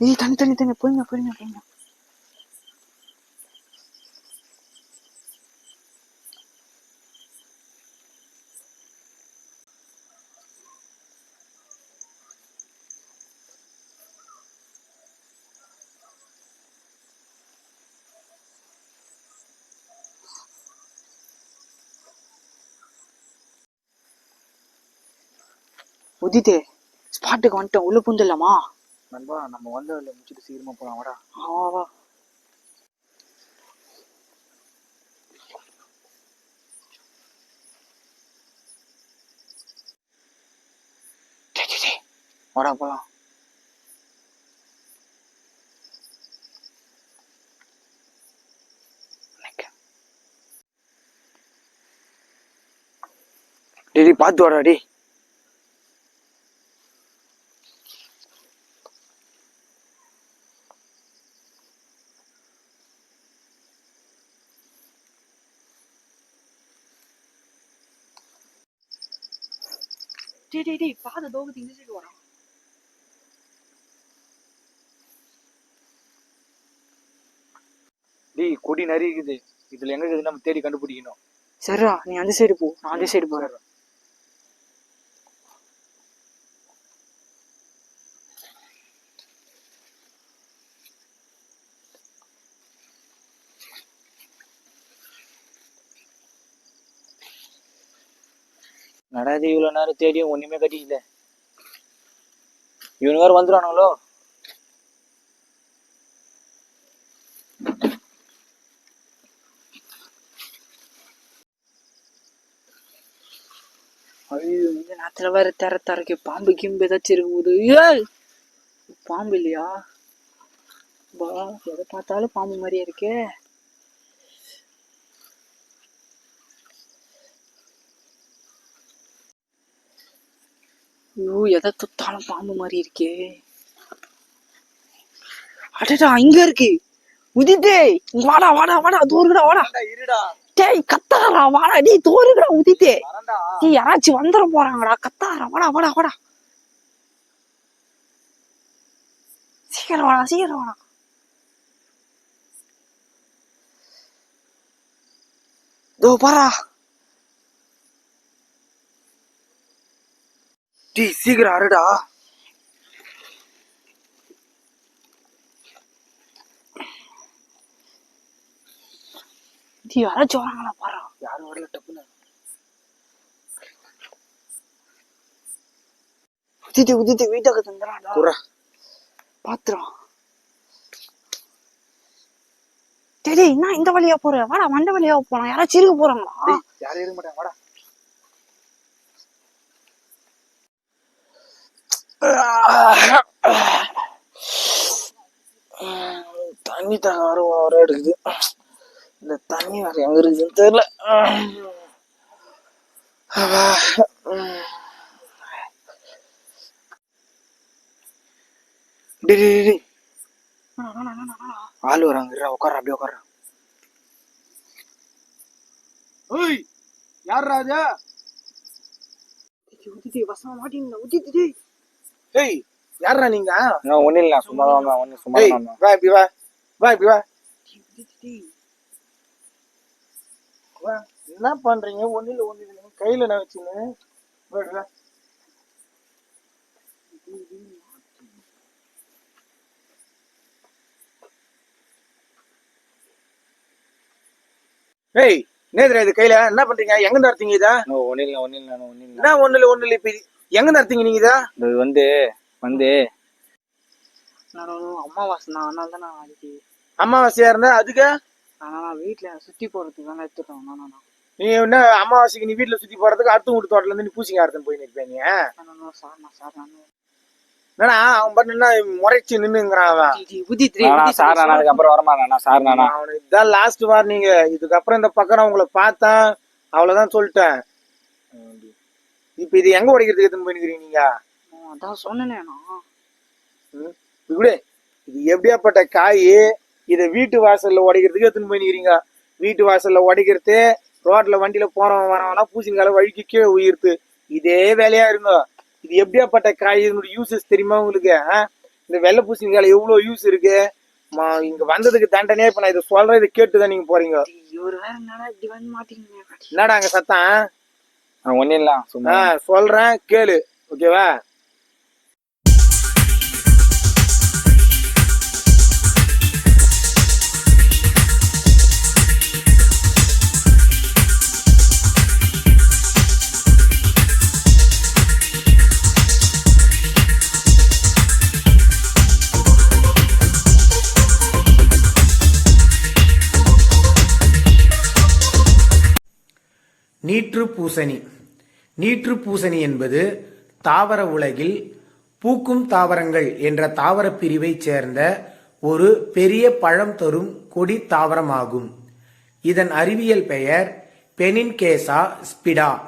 ஏய் தண்ணி தண்ணி தண்ணி போயிங்க போயிங்க போயிங்க உதித்தே ஸ்பாட்டுக்கு வந்துட்டேன் உள்ள பூந்துடலாமா நண்பா நம்ம வந்த வேலையை முடிச்சுட்டு சீக்கிரமா போலாம் வாடா. வா வா. வாடா போலாம். டேய், பார்த்து வாடா டேய். டேய் டேய் டேய் பாத தோகுது இந்த சைடு வரான் டேய் கொடி நிறைய இருக்குது இதுல எங்க இருக்குது நம்ம தேடி கண்டுபிடிக்கணும். சரிடா நீ அந்த சைடு போ. நான் அந்த சைடு போறேன். நடாது இவ்வளவு நேரம் தேடியும் ஒண்ணுமே கட்டிக்கல. இவனு வேறு வந்துடுவானுங்களோ ஐயோ இந்த நேரத்தில் வேற தர தரக்கு பாம்பு கிம்பு ஏதாச்சும் இருக்கும்போது ஏய்! பாம்பு இல்லையா? பா எதை பார்த்தாலும் பாம்பு மாதிரியே இருக்கே. ஐயோ எதை தொத்தாலும் பாம்பு மாதிரி இருக்கே. அடடா இங்க இருக்கு. உதித்தே வாடா வாடா வாடா தூருடா வாடா. டேய் கத்தாரா வாடா டேய் தூருடா உதித்தே டேய். யாராச்சும் வந்துட போறாங்கடா கத்தாரா வாடா வாடா வாடா. சீக்கிரம் வாடா சீக்கிரம் வாடா. தோ பாரா டேய் சீக்கிரம் அருடா டேய் யாராச்சும் வராங்களா பாரா. யாரும் வரல டப்புன்னு. உதித்து உதித்து வீட்டுக்கு தந்துடாடா டேய் டேய் என்ன இந்த வழியா போற? வாடா மண்ட வழியா போலாம். யாராச்சும் இருக்க போறாங்களா? யாரும் இருக்க மாட்டாங்க வாடா. தண்ணி தாங்க வர வர எடுக்குது. இந்த தண்ணி வேற எங்க இருக்குதுன்னு தெரியல. ஆள் வராங்க. உட்கார அப்படியே உட்கார யார் ராஜா உதித்தி வசமா மாட்டிங்க உதித்து டேய். ஏய் யாரா நீங்க? நான் ஒன்றும் இல்லை சும்மா தான் ஒன்று சும்மா தான் வா இப்படி வா. வா இப்படி வா. என்ன பண்றீங்க? ஒண்ணு இல்ல ஒண்ணு இல்ல. கையில நான் வச்சுன்னு வா. ஏய் நேதுரா இது கையில என்ன பண்றீங்க? எங்க இருந்து அர்த்தீங்க இதா ஒன்றும் இல்லை ஒன்றும் இல்லை ஒன்றும் இல்லை ஒண்ணு இல்ல ஒண்ணு இல்ல இப்ப எங்க இருந்து அர்த்தீங்க நீங்க இதா இது வந்து வந்து. நான் ஒரு அம்மாவாசை நான் அதனால தான் நான் அன்னைக்கு அமாவாசையா இருந்தா அதுக்கு? நான் நான் வீட்டுல சுத்தி போறதுக்கு தானே எடுத்துட்டோம் நான் நீ என்ன அமாவாசைக்கு நீ வீட்டுல சுத்தி போறதுக்கு அடுத்த வீட்டு தோட்டத்துல இருந்து நீ பூசிங்க அறுத்துன்னு போய் நிற்பேன் நீ நான் சார் நான் சார் நான். என்னடா அவன் பண்ண என்ன முறைச்சு நின்னுங்கிறான் அவன்? உதித்து நானா சார் நானா அதுக்கப்புறம் வரமாட்டேன் சார் நானா அவனுக்கு இதான் லாஸ்ட் வார்னிங் இதுக்கப்புறம் இந்த பக்கம் உங்களை பார்த்தேன். அவ்வளவுதான் சொல்லிட்டேன். இப்ப இது எங்க உடைக்கிறதுக்கு எத்தனை போயிருக்கிறீங்க நீங்க? அதான் சொன்னேனே? இப்படி இது எப்படியாப்பட்ட காய்? இதை வீட்டு வாசல்ல உடைக்கிறதுக்கு எத்தனை போயிருக்கிறீங்க வீட்டு வாசல்ல உடைக்கிறது ரோட்ல வண்டியில போறவன் வரவனா பூசிங்கால வழுக்கி கீழே உயிர்த்து. இதே வேலையா இருங்க. இது எப்படியாப்பட்ட காய்? இதனுடைய யூசஸ் தெரியுமா உங்களுக்கு? இந்த வெள்ளை பூசணிக்காயில எவ்வளவு யூஸ் இருக்கு? இங்க வந்ததுக்கு தண்டனையே இப்ப நான் இதை சொல்றேன் இதை கேட்டுதான் நீங்க போறீங்க. என்னடா அங்க சத்தம்? ஒன்னும் இல்ல சும்மா. சொல்றேன் கேளு ஓகேவா? நீற்று பூசணி. நீற்று பூசணி என்பது தாவர உலகில் பூக்கும் தாவரங்கள் என்ற தாவரப் பிரிவைச் சேர்ந்த ஒரு பெரிய பழம் தரும் கொடி தாவரமாகும். இதன் அறிவியல் பெயர் பெனின்கேசா ஸ்பிடா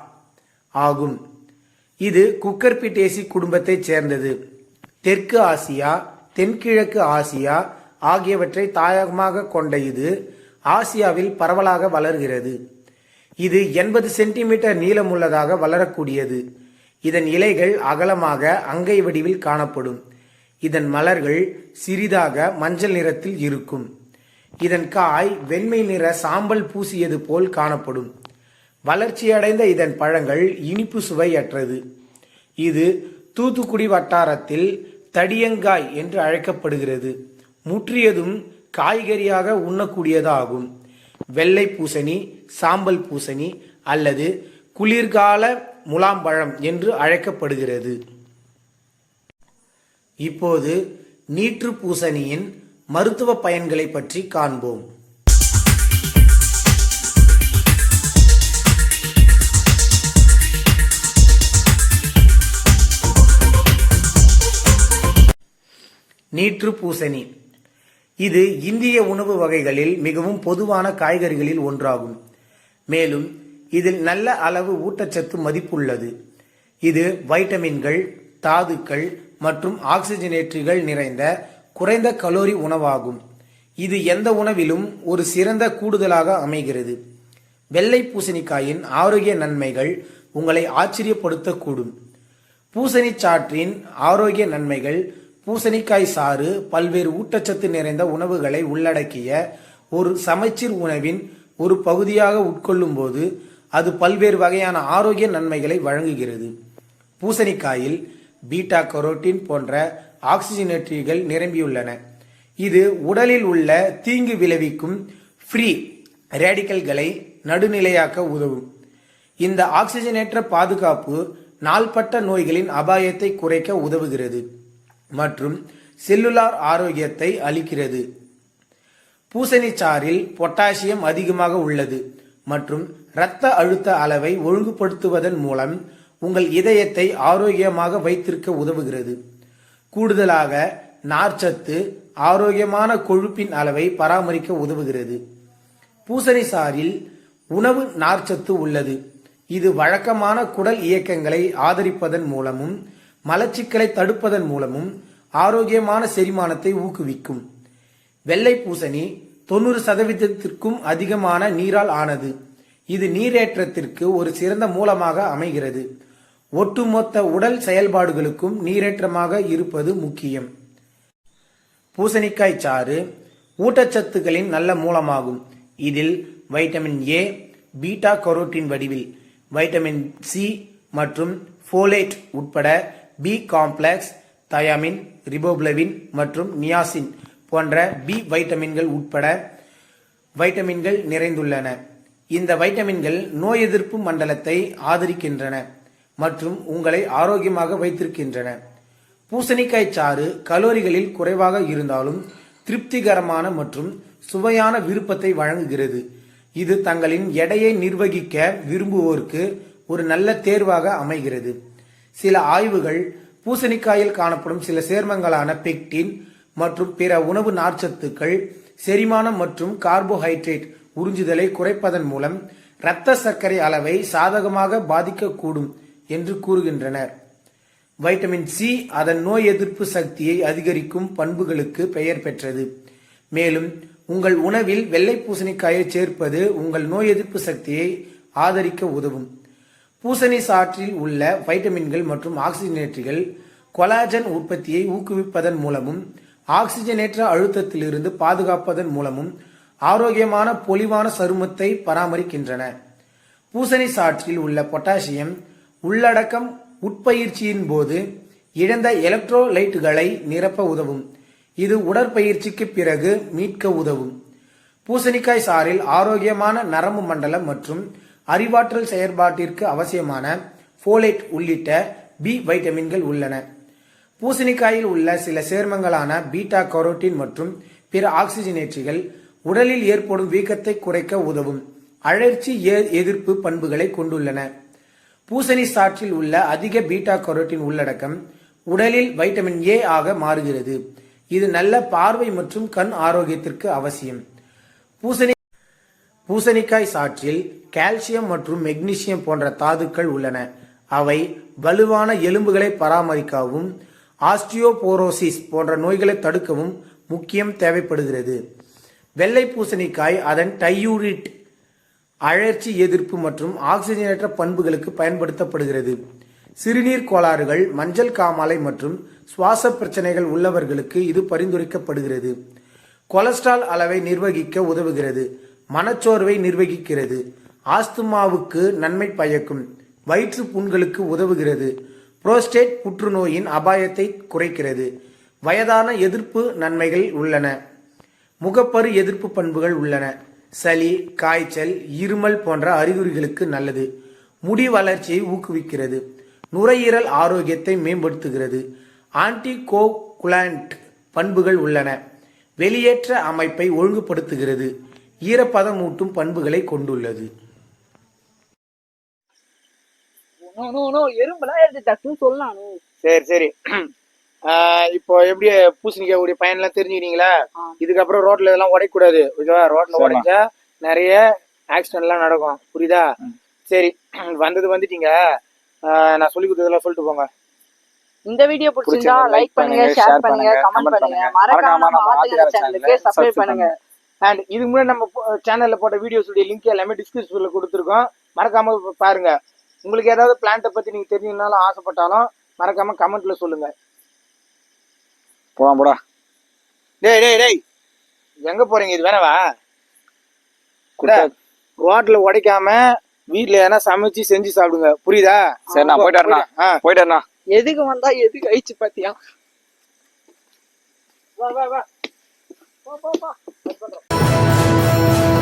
ஆகும். இது குக்கர்பிட்டேசி குடும்பத்தைச் சேர்ந்தது. தெற்கு ஆசியா தென்கிழக்கு ஆசியா ஆகியவற்றை தாயகமாக கொண்ட இது ஆசியாவில் பரவலாக வளர்கிறது. இது எண்பது சென்டிமீட்டர் நீளமுள்ளதாக வளரக்கூடியது. இதன் இலைகள் அகலமாக அங்கை வடிவில் காணப்படும். இதன் மலர்கள் சிறிதாக மஞ்சள் நிறத்தில் இருக்கும். இதன் காய் வெண்மை நிற சாம்பல் பூசியது போல் காணப்படும். வளர்ச்சியடைந்த இதன் பழங்கள் இனிப்பு சுவையற்றது. இது தூத்துக்குடி வட்டாரத்தில் தடியங்காய் என்று அழைக்கப்படுகிறது. முற்றியதும் காய்கறியாக உண்ணக்கூடியதாகும். வெள்ளை பூசணி சாம்பல் பூசணி அல்லது குளிர்கால முலாம்பழம் என்று அழைக்கப்படுகிறது. இப்போது நீற்று பூசணியின் மருத்துவ பயன்களை பற்றி காண்போம். நீற்று பூசணி. இது இந்திய உணவு வகைகளில் மிகவும் பொதுவான காய்கறிகளில் ஒன்றாகும். மேலும் இதில் நல்ல அளவு ஊட்டச்சத்து மதிப்புள்ளது. இது வைட்டமின்கள் தாதுக்கள் மற்றும் ஆக்சிஜனேற்றிகள் நிறைந்த குறைந்த கலோரி உணவாகும். இது எந்த உணவிலும் ஒரு சிறந்த கூடுதலாக அமைகிறது. வெள்ளை பூசணிக்காயின் ஆரோக்கிய நன்மைகள் உங்களை ஆச்சரியப்படுத்தக்கூடும். பூசணி சாற்றின் ஆரோக்கிய நன்மைகள் பூசணிக்காய் சாறு பல்வேறு ஊட்டச்சத்து நிறைந்த உணவுகளை உள்ளடக்கிய ஒரு சமச்சீர் உணவின் ஒரு பகுதியாக உட்கொள்ளும் போது அது பல்வேறு வகையான ஆரோக்கிய நன்மைகளை வழங்குகிறது. பூசணிக்காயில் பீட்டா கரோட்டின் போன்ற ஆக்சிஜனேற்றிகள் நிரம்பியுள்ளன. இது உடலில் உள்ள தீங்கு விளைவிக்கும் ஃப்ரீ ரேடிக்கல்களை நடுநிலையாக்க உதவும். இந்த ஆக்சிஜனேற்ற பாதுகாப்பு நாள்பட்ட நோய்களின் அபாயத்தை குறைக்க உதவுகிறது. மற்றும் செல்லுலார் ஆரோக்கியத்தை அளிக்கிறது. பூசணிச்சாறில் பொட்டாசியம் அதிகமாக உள்ளது மற்றும் இரத்த அழுத்த அளவை ஒழுங்குபடுத்துவதன் மூலம் உங்கள் இதயத்தை ஆரோக்கியமாக வைத்திருக்க உதவுகிறது. கூடுதலாக நார்ச்சத்து ஆரோக்கியமான கொழுப்பின் அளவை பராமரிக்க உதவுகிறது. பூசணி சாறில் உணவு நார்ச்சத்து உள்ளது. இது வழக்கமான குடல் இயக்கங்களை ஆதரிப்பதன் மூலமும் மலச்சிக்கலை தடுப்பதன் மூலமும் ஆரோக்கியமான செரிமானத்தை ஊக்குவிக்கும். வெள்ளை பூசணி தொண்ணூறு சதவீதத்திற்கும் அதிகமான நீரால் ஆனது. இது நீரேற்றத்திற்கு ஒரு சிறந்த மூலமாக அமைகிறது. ஒட்டுமொத்த உடல் செயல்பாடுகளுக்கும் நீரேற்றமாக இருப்பது முக்கியம். பூசணிக்காய் சாறு ஊட்டச்சத்துக்களின் நல்ல மூலமாகும். இதில் வைட்டமின் ஏ பீட்டா கரோட்டின் வடிவில் வைட்டமின் சி மற்றும் ஃபோலேட் உட்பட பி காம்ப்ளெக்ஸ் தயாமின் ரிபோப்ளவின் மற்றும் நியாசின் போன்ற பி வைட்டமின்கள் உட்பட வைட்டமின்கள் நிறைந்துள்ளன. இந்த வைட்டமின்கள் நோய் எதிர்ப்பு மண்டலத்தை ஆதரிக்கின்றன மற்றும் உங்களை ஆரோக்கியமாக வைத்திருக்கின்றன. பூசணிக்காய் சாறு கலோரிகளில் குறைவாக இருந்தாலும் திருப்திகரமான மற்றும் சுவையான விருப்பத்தை வழங்குகிறது. இது தங்களின் எடையை நிர்வகிக்க விரும்புவோருக்கு ஒரு நல்ல தேர்வாக அமைகிறது. சில ஆய்வுகள் பூசணிக்காயில் காணப்படும் சில சேர்மங்களான பெக்டின் மற்றும் பிற உணவு நார்ச்சத்துக்கள் செரிமானம் மற்றும் கார்போஹைட்ரேட் உறிஞ்சுதலை குறைப்பதன் மூலம் இரத்த சர்க்கரை அளவை சாதகமாக பாதிக்கக்கூடும் என்று கூறுகின்றனர். வைட்டமின் சி அதன் நோய் எதிர்ப்பு சக்தியை அதிகரிக்கும் பண்புகளுக்கு பெயர் பெற்றது. மேலும் உங்கள் உணவில் வெள்ளை பூசணிக்காயை சேர்ப்பது உங்கள் நோய் எதிர்ப்பு சக்தியை ஆதரிக்க உதவும். பூசணி சாற்றில் உள்ள வைட்டமின்கள் மற்றும் ஆக்சிஜனேற்றிகள் கொலாஜன் உற்பத்தியை ஊக்குவிப்பதன் மூலமும் ஆக்சிஜனேற்ற அழுத்தத்திலிருந்து பாதுகாப்பதன் மூலமும் ஆரோக்கியமான பொலிவான சருமத்தை பராமரிக்கின்றன. பூசணி சாற்றில் உள்ள பொட்டாசியம் உள்ளடக்கம் உட்பயிற்சியின் போது இழந்த எலக்ட்ரோலைட்டுகளை நிரப்ப உதவும். இது உடற்பயிற்சிக்கு பிறகு மீட்க உதவும். பூசணிக்காய் சாறில் ஆரோக்கியமான நரம்பு மண்டலம் மற்றும் அறிவாற்றல் செயற்பாட்டிற்கு அவசியமான ஃபோலேட் உள்ளிட்ட பி வைட்டமின்கள் உள்ளன. பூசணிக்காயில் உள்ள சில சேர்மங்களான பீட்டா கரோட்டின் மற்றும் பிற ஆக்சிஜனேற்றிகள் உடலில் ஏற்படும் வீக்கத்தை குறைக்க உதவும் அழற்சி எதிர்ப்பு பண்புகளை கொண்டுள்ளன. பூசணி சாற்றில் உள்ள அதிக பீட்டா கரோட்டின் உள்ளடக்கம் உடலில் வைட்டமின் ஏ ஆக மாறுகிறது. இது நல்ல பார்வை மற்றும் கண் ஆரோக்கியத்திற்கு அவசியம். பூசணி பூசணிக்காய் சாற்றில் கால்சியம் மற்றும் மெக்னீசியம் போன்ற தாதுக்கள் உள்ளன. அவை வலுவான எலும்புகளை பராமரிக்கவும் ஆஸ்டியோபோரோசிஸ் போன்ற நோய்களை தடுக்கவும் முக்கியம் தேவைப்படுகிறது. வெள்ளை பூசணிக்காய் அதன் டையூரிட் அழற்சி எதிர்ப்பு மற்றும் ஆக்சிஜனேற்ற பண்புகளுக்கு பயன்படுத்தப்படுகிறது. சிறுநீர் கோளாறுகள் மஞ்சள் காமாலை மற்றும் சுவாச பிரச்சனைகள் உள்ளவர்களுக்கு இது பரிந்துரைக்கப்படுகிறது. கொலஸ்ட்ரால் அளவை நிர்வகிக்க உதவுகிறது. மனச்சோர்வை நிர்வகிக்கிறது. ஆஸ்துமாவுக்கு நன்மை பயக்கும். வயிற்று புண்களுக்கு உதவுகிறது. புரோஸ்டேட் புற்றுநோயின் அபாயத்தை குறைக்கிறது. வயதான எதிர்ப்பு நன்மைகள் உள்ளன. முகப்பரு எதிர்ப்பு பண்புகள் உள்ளன. சளி காய்ச்சல் இருமல் போன்ற அறிகுறிகளுக்கு நல்லது. முடி வளர்ச்சியை ஊக்குவிக்கிறது. நுரையீரல் ஆரோக்கியத்தை மேம்படுத்துகிறது. ஆன்டிகோகுலாண்ட் பண்புகள் உள்ளன. வெளியேற்ற அமைப்பை ஒழுங்குபடுத்துகிறது. ஈரப்பதமூட்டும் பண்புகளை கொண்டுள்ளது. சரி சரி. ஆஹ் இப்போ எப்படி பூசணிக்காய் உடைய பயன்லாம் தெரிஞ்சுக்கிறீங்களா. இதுக்கப்புறம் ரோட்ல இதெல்லாம் உடைக்கக்கூடாது ஓகேவா ரோட்ல. உடைச்சா நிறைய ஆக்சிடென்ட் எல்லாம் நடக்கும் புரியுதா? சரி வந்தது வந்துட்டீங்க. ஆஹ் நான் சொல்லி கொடுத்ததெல்லாம் சொல்லிட்டு போங்க. இந்த வீடியோ பிடிச்சிருந்தா பிடிச்சிருந்தா லைக் பண்ணுங்க ஷேர் பண்ணுங்க கமெண்ட் பண்ணுங்க. மறக்காம நம்ம ஆத்துக்கார சேனலுக்கு சப்ஸ்கிரைப் பண்ணுங்க. அண்ட் இதுக்கு முன்னாடி நம்ம சேனல்ல போட்ட வீடியோஸ் உடைய லிங்க் எல்லாமே டிஸ்கிரிப்ஷன்ல கொடுத்துருக்கோம். மறக்காம ப- பாருங்க. உங்களுக்கு ஏதாவது பிளான்ட்டை பத்தி நீங்க தெரிஞ்சுக்கனாலும் ஆசைப்பட்டாலும் மறக்காம கமெண்ட்ல சொல்லுங்க. போலாம் போடா. டேய் டேய் டேய். எங்க போறீங்க? இது வேணவா? குட்டை. ரோட்ல உடைக்காம வீட்ல எதனா சமைச்சு செஞ்சு சாப்பிடுங்க. புரியுதா? சரி நான் போயிட்டு ஆ. போயிட்டு வரேண்ணா எதுக்கு வந்தா எதுக்கு ஆயிடுச்சு பாத்தியா? வா வா வா. 跑跑跑！走走走！